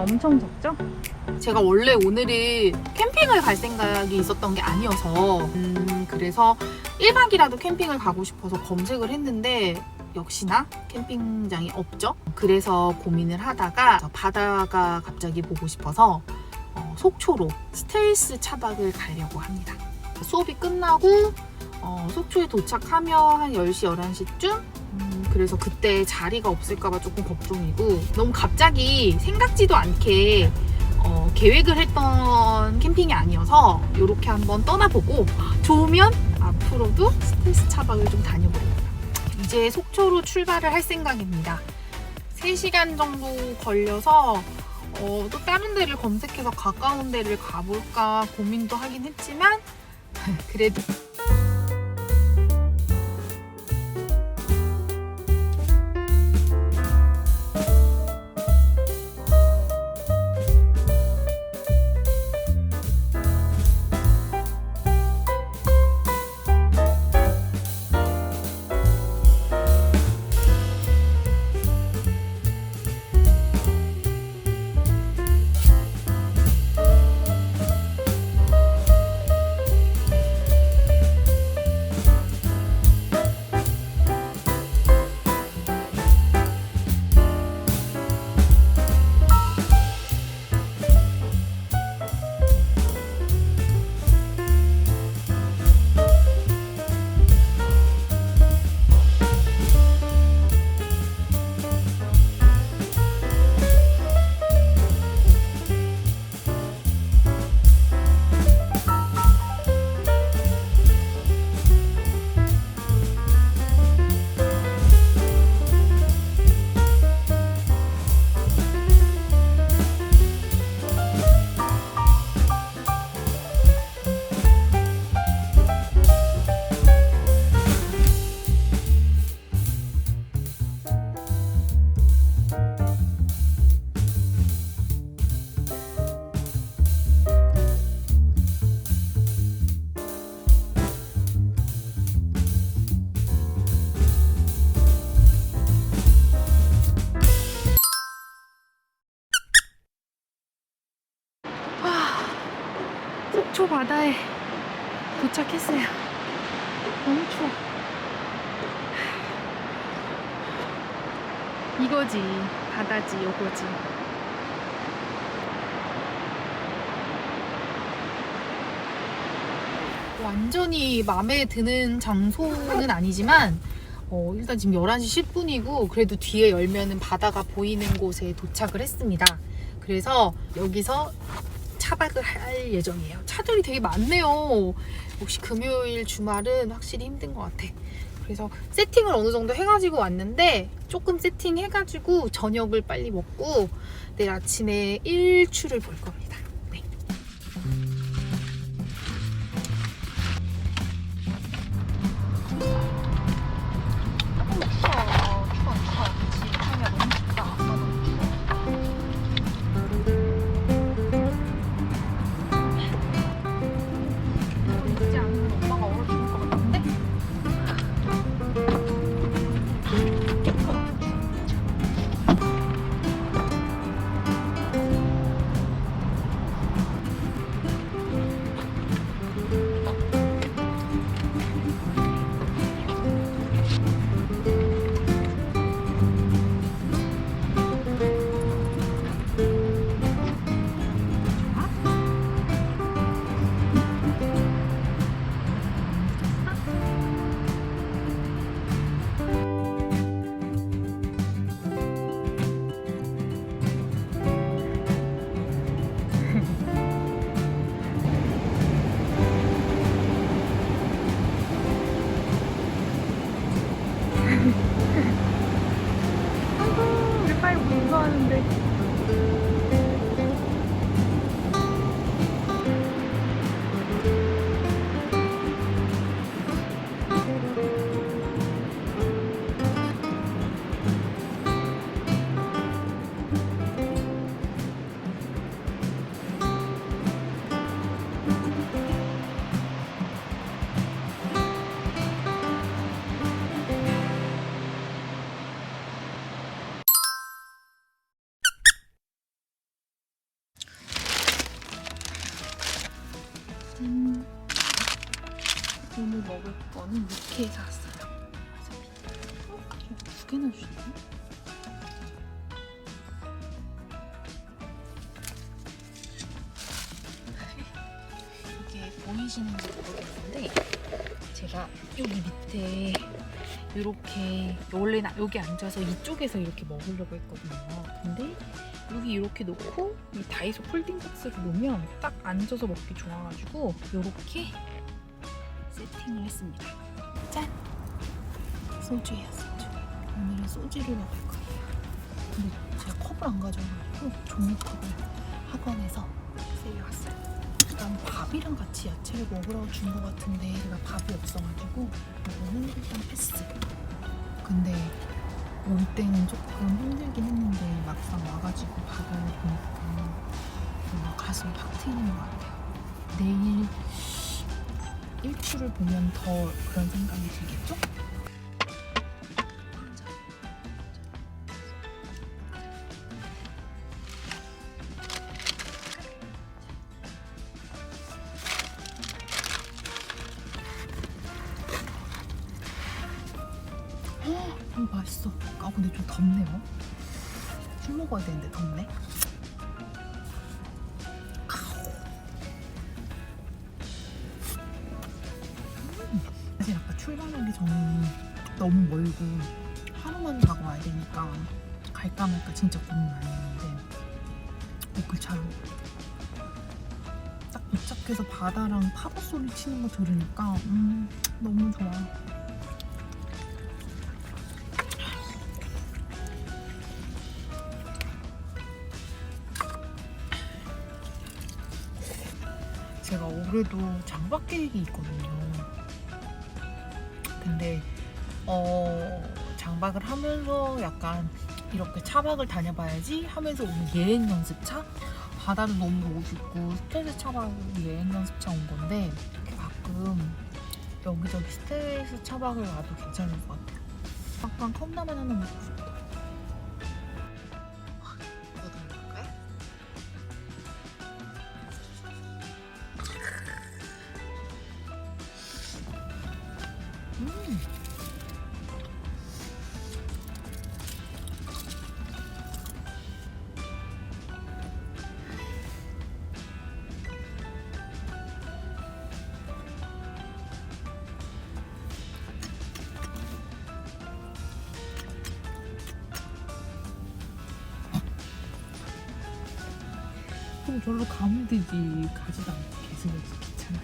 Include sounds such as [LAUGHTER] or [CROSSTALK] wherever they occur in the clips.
엄청 적죠? 제가 원래 오늘은 캠핑을 갈 생각이 있었던 게 아니어서 음, 그래서 1박이라도 캠핑을 가고 싶어서 검색을 했는데 역시나 캠핑장이 없죠. 그래서 고민을 하다가 바다가 갑자기 보고 싶어서 어, 속초로 스텔스 차박을 가려고 합니다. 수업이 끝나고 어, 속초에 도착하면 한 10시, 11시쯤? 음, 그래서 그때 자리가 없을까봐 조금 걱정이고 너무 갑자기 생각지도 않게 어, 계획을 했던 캠핑이 아니어서 이렇게 한번 떠나보고 좋으면 앞으로도 스텔스 차박을 좀 다녀보려고요. 이제 속초로 출발을 할 생각입니다. 3시간 정도 걸려서 어, 또 다른 데를 검색해서 가까운 데를 가볼까 고민도 하긴 했지만 [LAUGHS] 그래도 바다에 도착했어요. 너무 추워. 이거지. 바다지, 요거지. 완전히 마음에 드는 장소는 아니지만 어, 일단 지금 11시 10분이고 그래도 뒤에 열면은 바다가 보이는 곳에 도착을 했습니다. 그래서 여기서 차박을 할 예정이에요. 차들이 되게 많네요. 역시 금요일 주말은 확실히 힘든 것 같아. 그래서 세팅을 어느 정도 해가지고 왔는데 조금 세팅해가지고 저녁을 빨리 먹고 내일 아침에 일출을 볼 겁니다. 하는데. 오늘 먹을 거는 육회 샀어요. 어? 두 개나 주네. 이게 보이시는지 모르겠는데 제가 여기 밑에 이렇게 원래 나 여기 앉아서 이쪽에서 이렇게 먹으려고 했거든요. 근데 여기 이렇게 놓고 이 다이소 폴딩 박스를 놓으면 딱 앉아서 먹기 좋아가지고 이렇게 세팅을 했습니다. 짠! 소주예요, 소주. 오늘은 소주를 먹을 거예요. 근데 제가 컵을 안 가져와가지고 종이컵을 학원에서 세려왔어요. 일단 밥이랑 같이 야채를 먹으라고 준 것 같은데 제가 밥이 없어가지고 이거는 일단 패스. 근데 올 때는 조금 힘들긴 했는데 막상 와가지고 밥을 보니까 뭔가 가슴이 팍 트이는 것 같아요. 내일 일출을 보면 더 그런 생각이 들겠죠? 맛있어. 아 근데 좀 덥네요. 술 먹어야 되는데 덥네. 음, 사실 아까 출발하기 전에 너무 멀고 하루만 자고 와야 되니까 갈까 말까 진짜 고민 많이 했는데 그 차로 딱 도착해서 바다랑 파도 소리 치는 거 들으니까 음, 너무 좋아. 올해도 장박 계획이 있거든요. 근데 어 장박을 하면서 약간 이렇게 차박을 다녀봐야지 하면서 오는 예행 연습차 바다도 너무 보고 싶고 스트레스 차박 예행 연습차 온 건데 가끔 여기저기 스트레스 차박을 와도 괜찮을 것 같아요. 약간 컵라면 하나 먹고. 이 그럼 절로 가면 되지 가지도 않고 계속 여기서 귀찮아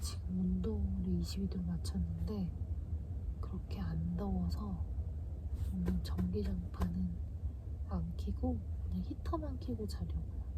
지금 온도를 22도 맞췄는데 그렇게 안 더워서 오늘 전기장판은 안 켜고 그냥 히터만 켜고 자려고요.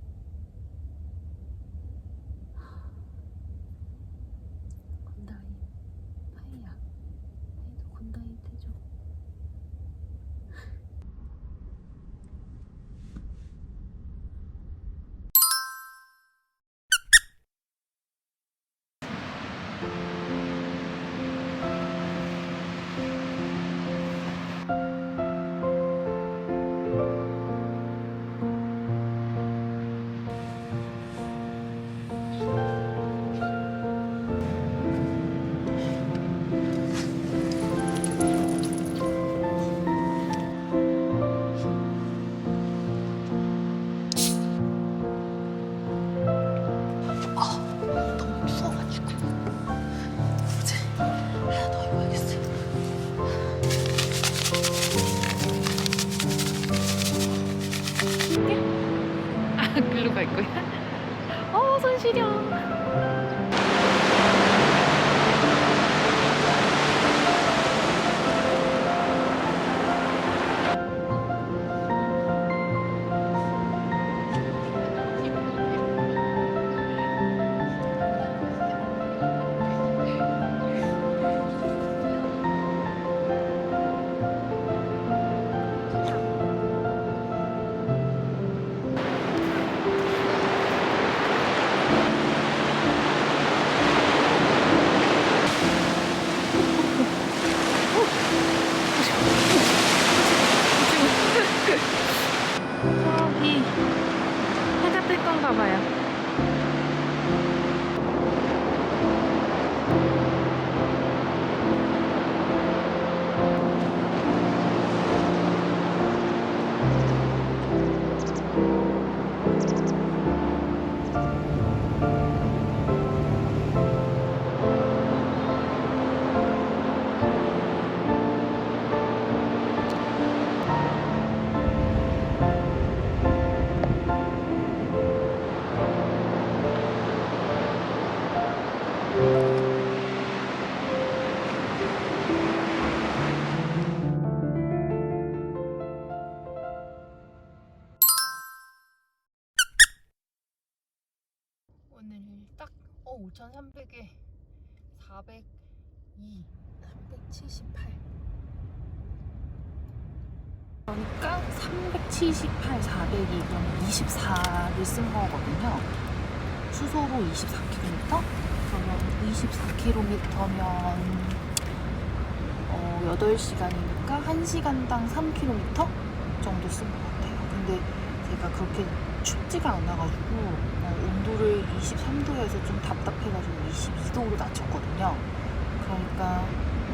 5,300에 402, 378. 그러니까 378, 402, 그러면 24를 쓴 거거든요. 수소로 24km? 그러면 24km면 어, 8시간이니까 1시간당 3km 정도 쓴 것 같아요. 근데 제가 그렇게 춥지가 않아가지고 어, 온도를 23도에서 좀 답답해가지고 22도로 낮췄거든요. 그러니까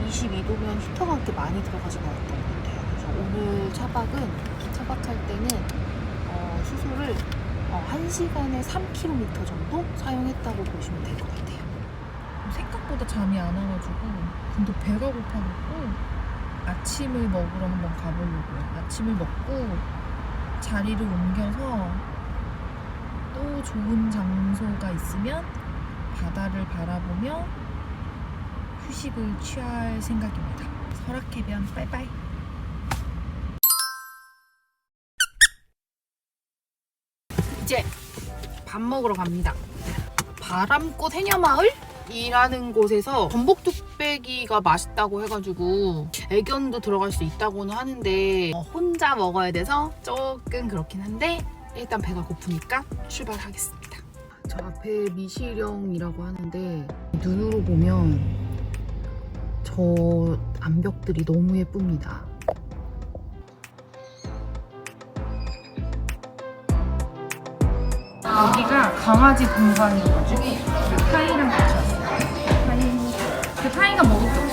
22도면 히터가 그렇게 많이 들어가지 않았던 것 같아요. 그래서 오늘 차박은 차박할 때는 어, 수소를 어, 1시간에 3km 정도 사용했다고 보시면 될 것 같아요. 생각보다 잠이 안 와가지고 근데 배가 고파갖고 아침을 먹으러 한번 가보려고요. 아침을 먹고 자리를 옮겨서 또 좋은 장소가 있으면 바다를 바라보며 휴식을 취할 생각입니다. 설악해변 빠이빠이. 이제 밥 먹으러 갑니다. 바람꽃 해녀마을? 이라는 곳에서 전복 뚝배기가 맛있다고 해가지고 애견도 들어갈 수 있다고는 하는데 어, 혼자 먹어야 돼서 조금 그렇긴 한데 일단 배가 고프니까 출발하겠습니다. 저 앞에 미시령이라고 하는데 눈으로 보면 저 암벽들이 너무 예쁩니다. 여기가 강아지 공간이어가지고 그 파이랑 같이 왔어요. 파이. 그 파이가 먹을 게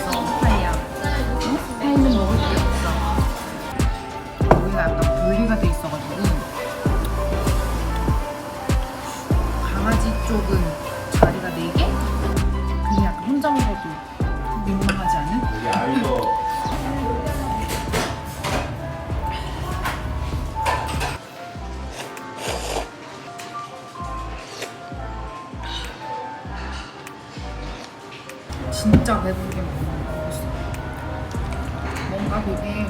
쪽은 자리가 4개? 그냥 약간 혼자 먹어도 민망하지 않은? 여기 아이도 진짜 배부르게 먹었어. 뭔가 되게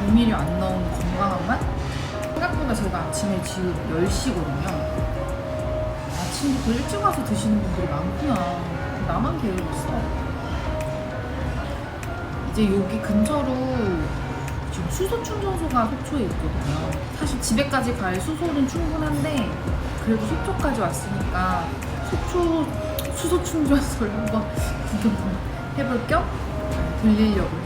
조미료 안 넣은 건강한 맛? 생각보다 제가 아침에 지금 10시거든요. 아침부터 일찍 와서 드시는 분들이 많구나. 나만 게으르겠어. 이제 여기 근처로 지금 수소 충전소가 속초에 있거든요. 사실 집에까지 갈 수소는 충분한데 그래도 속초까지 왔으니까 속초 수소 충전소를 한번 구경 [LAUGHS] 해볼 겸 들리려고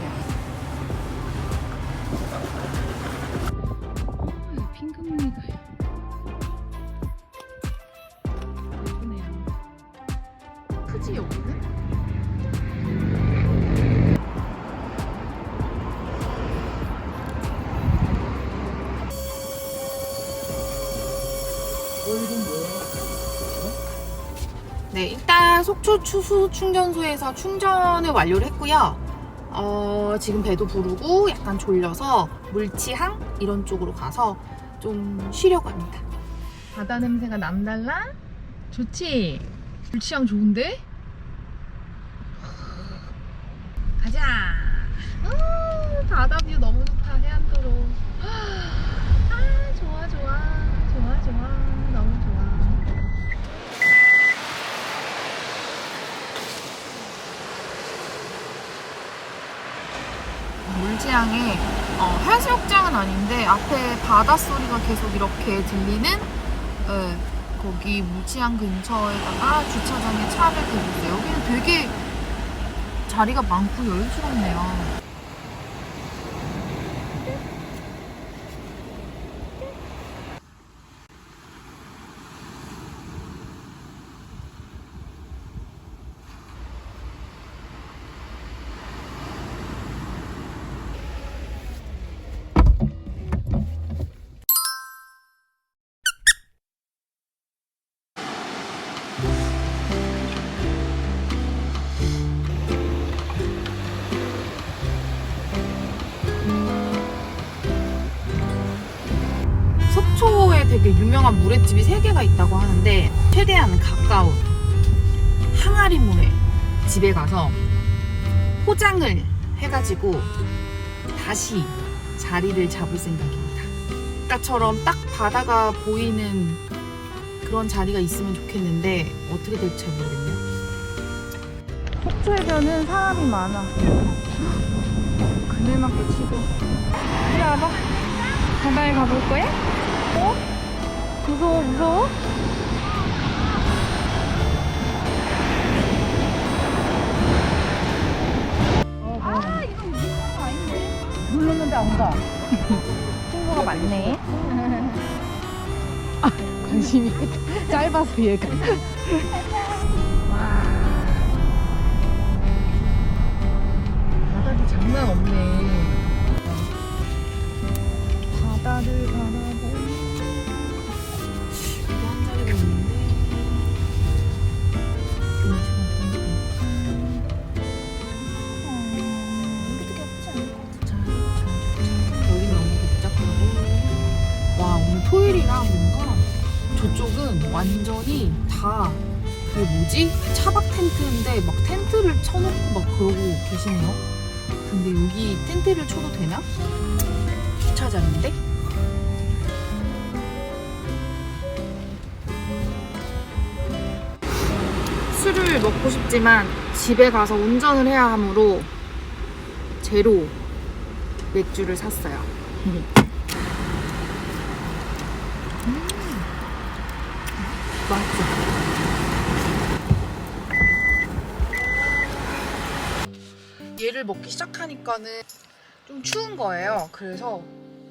속초 추수 충전소에서 충전을 완료를 했고요. 어, 지금 배도 부르고 약간 졸려서 물치항 이런 쪽으로 가서 좀 쉬려고 합니다. 바다 냄새가 남달라? 좋지? 물치항 좋은데? 가자! 아, 바다 뷰 너무 좋다, 해안도로. 아, 좋아, 좋아. 좋아, 좋아. 물지향에 어, 해수욕장은 아닌데 앞에 바다 소리가 계속 이렇게 들리는 예, 거기 물지향 근처에다가 주차장에 차를 대고 있어요. 여기는 되게 자리가 많고 여유스럽네요. 되게 유명한 물회집이 세 개가 있다고 하는데 최대한 가까운 항아리문회 집에 가서 포장을 해가지고 다시 자리를 잡을 생각입니다. 아까처럼 딱 바다가 보이는 그런 자리가 있으면 좋겠는데 어떻게 될지 잘 모르겠네요. 속초해변은 사람이 많아. 그늘막도 치고. 이리 와봐. 바다에 가볼 거야? 어? 무서워, 무서워? 아, 이거 무서운 거 아닌데? 눌렀는데 안 가. [LAUGHS] 친구가 많네. 아, 관심이 [LAUGHS] 짧아서 얘가. [LAUGHS] 텐트인데 막 텐트를 쳐놓고 막 그러고 계시네요. 근데 여기 텐트를 쳐도 되나? 주차장인데? 술을 먹고 싶지만 집에 가서 운전을 해야 하므로 제로 맥주를 샀어요. [LAUGHS] 음. 맛있어. 얘를 먹기 시작하니까는 좀 추운 거예요. 그래서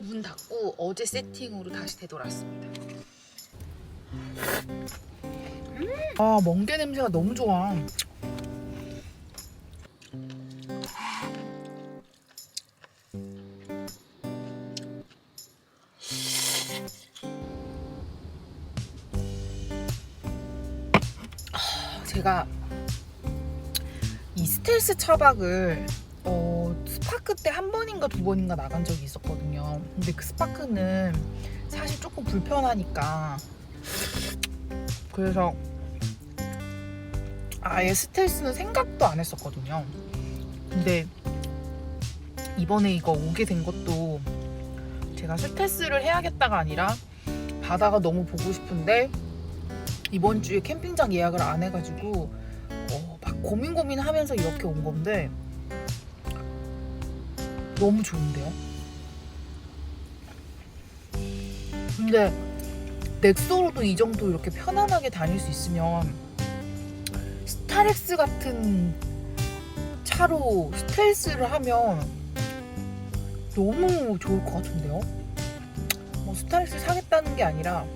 문 닫고 어제 세팅으로 다시 되돌았습니다. 음. 아, 멍게 냄새가 너무 좋아. 제가 이 스텔스 차박을 어, 스파크 때 한 번인가 두 번인가 나간 적이 있었거든요. 근데 그 스파크는 사실 조금 불편하니까 그래서 아예 스텔스는 생각도 안 했었거든요. 근데 이번에 이거 오게 된 것도 제가 스텔스를 해야겠다가 아니라 바다가 너무 보고 싶은데 이번 주에 캠핑장 예약을 안 해가지고 고민 고민하면서 이렇게 온 건데 너무 좋은데요? 근데 넥소로도 이 정도 이렇게 편안하게 다닐 수 있으면 스타렉스 같은 차로 스텔스를 하면 너무 좋을 것 같은데요? 뭐 스타렉스 사겠다는 게 아니라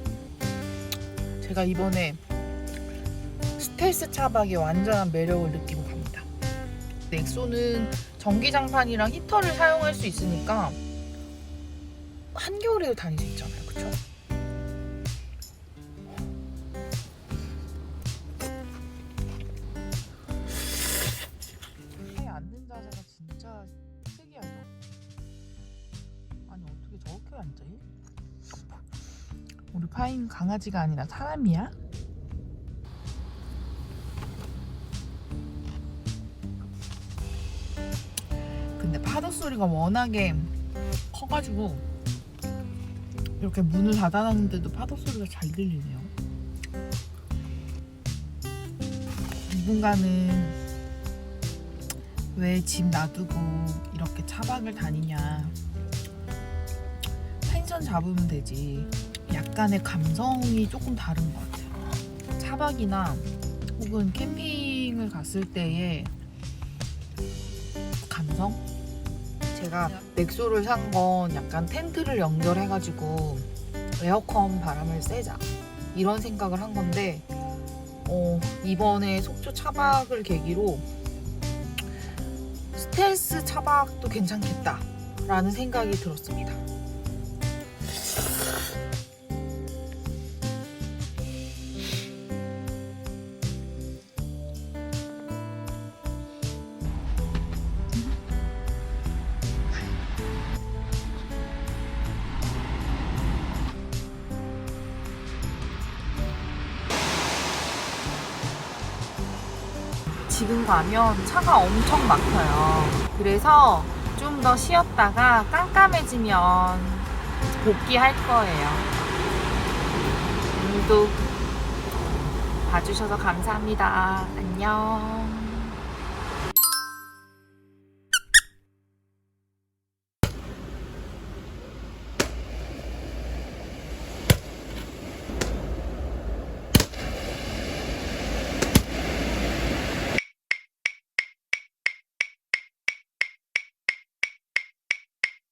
제가 이번에 스텔스 차박의 완전한 매력을 느끼고 갑니다. 넥소는 전기장판이랑 히터를 사용할 수 있으니까 한겨울에도 다닐 수 있잖아요. 그쵸? 해 앉는 자세가 진짜 특이하다. 아니 어떻게 저렇게 앉아? 우리 파인 강아지가 아니라 사람이야? 소리가 워낙에 커가지고 이렇게 문을 닫아놨는데도 파도 소리가 잘 들리네요. 누군가는 왜 집 놔두고 이렇게 차박을 다니냐. 펜션 잡으면 되지. 약간의 감성이 조금 다른 것 같아요. 차박이나 혹은 캠핑을 갔을 때의 감성? 제가 넥소를 산 건 약간 텐트를 연결해가지고 에어컨 바람을 쐬자 이런 생각을 한 건데 어, 이번에 속초 차박을 계기로 스텔스 차박도 괜찮겠다 라는 생각이 들었습니다. 지금 가면 차가 엄청 막혀요. 그래서 좀 더 쉬었다가 깜깜해지면 복귀할 거예요. 오늘도 봐주셔서 감사합니다. 안녕.